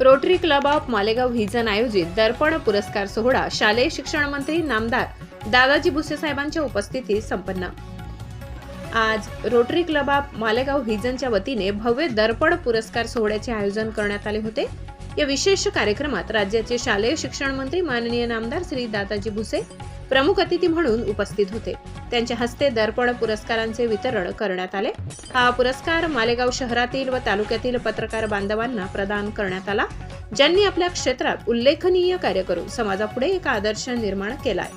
Rotary club of Malegaon vision आयोजित दर्पण पुरस्कार सोहळा शालेय शिक्षण मंत्री नामदार दादाजी भुसे साहेबांच्या उपस्थितीत संपन्न. आज रोटरी क्लब ऑफ मालेगाव व्हिजनच्या वतीने भव्य दर्पण पुरस्कार सोहळ्याचे आयोजन करण्यात आले होते. या विशेष कार्यक्रमात राज्याचे शालेय शिक्षण मंत्री माननीय नामदार श्री दादाजी भुसे प्रमुख अतिथी म्हणून उपस्थित होते. त्यांच्या हस्ते दर्पण पुरस्कारांचे वितरण करण्यात आले. हा पुरस्कार मालेगाव शहरातील व तालुक्यातील पत्रकार बांधवांना प्रदान करण्यात आला ज्यांनी आपल्या क्षेत्रात उल्लेखनीय कार्य करून समाजापुढे एक आदर्श निर्माण केलाय.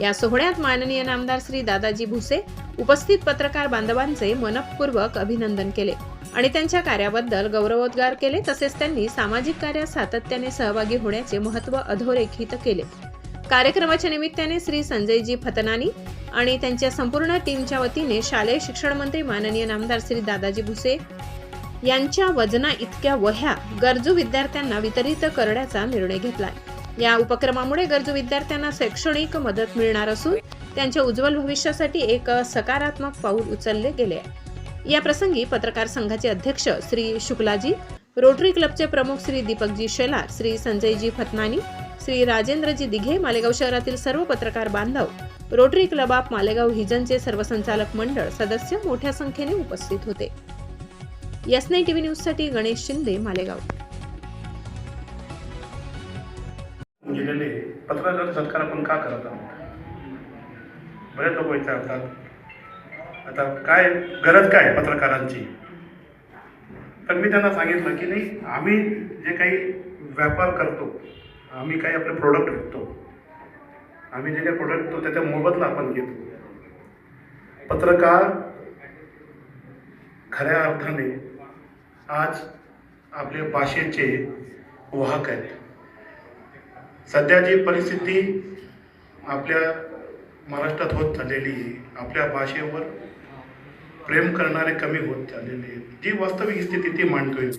या सोहळ्यात माननीय नामदार श्री दादाजी भुसे उपस्थित पत्रकार बांधवांचे मनपूर्वक अभिनंदन केले आणि त्यांच्या कार्याबद्दल गौरवोद्गार केले तसेच त्यांनी सामाजिक कार्यात सातत्याने सहभागी होण्याचे महत्त्व अधोरेखित केले. कार्यक्रमाच्या निमित्ताने श्री संजयजी फतनानी आणि त्यांच्या संपूर्ण टीमच्या वतीने शालेय शिक्षण मंत्री माननीय नामदार श्री दादाजी भुसे यांच्या वजना इतक्या वह्या गरजू विद्यार्थ्यांना वितरित करण्याचा निर्णय घेतला. या उपक्रमामुळे गरजू विद्यार्थ्यांना शैक्षणिक मदत मिळणार असून त्यांच्या उज्ज्वल भविष्यासाठी एक सकारात्मक पाऊल उचलले गेले. या प्रसंगी पत्रकार संघाचे अध्यक्ष श्री शुक्लाजी रोटरी क्लबचे प्रमुख श्री दीपकजी शेलार श्री संजयजी फतनानी श्री राजेंद्रजी दिघे मालेगाव शहरातील सर्व पत्रकार बांधव. रोटरी क्लब ऑफ मालेगाव हिजनचे सर्व संचालक मंडळ सदस्य मोठ्या संख्येने उपस्थित होते. एस नाईन टीव्ही न्यूजसाठी गणेश शिंदे मालेगाव. गेलेले पत्रकार सत्कार आपण का करत आहोत? बरेच लोक विचारतात आता काय गरज काय पत्रकारांची? तर मी त्यांना सांगितलं की नाही आम्ही जे काही व्यापार करतो आम्ही काही आपले प्रोडक्ट विकतो. आम्ही जे काही प्रोडक्ट तो त्याच्या मोबदला आपण घेतो. पत्रकार खऱ्या अर्थाने आज आपल्या भाषेचे वाहक आहेत. सध्या जी परिस्थिती आपल्या महाराष्ट्रात होत चाललेली आहे आपल्या भाषेवर प्रेम करणारे कमी होत चाललेले आहेत. जी वास्तविक स्थिती ती मांडतोय.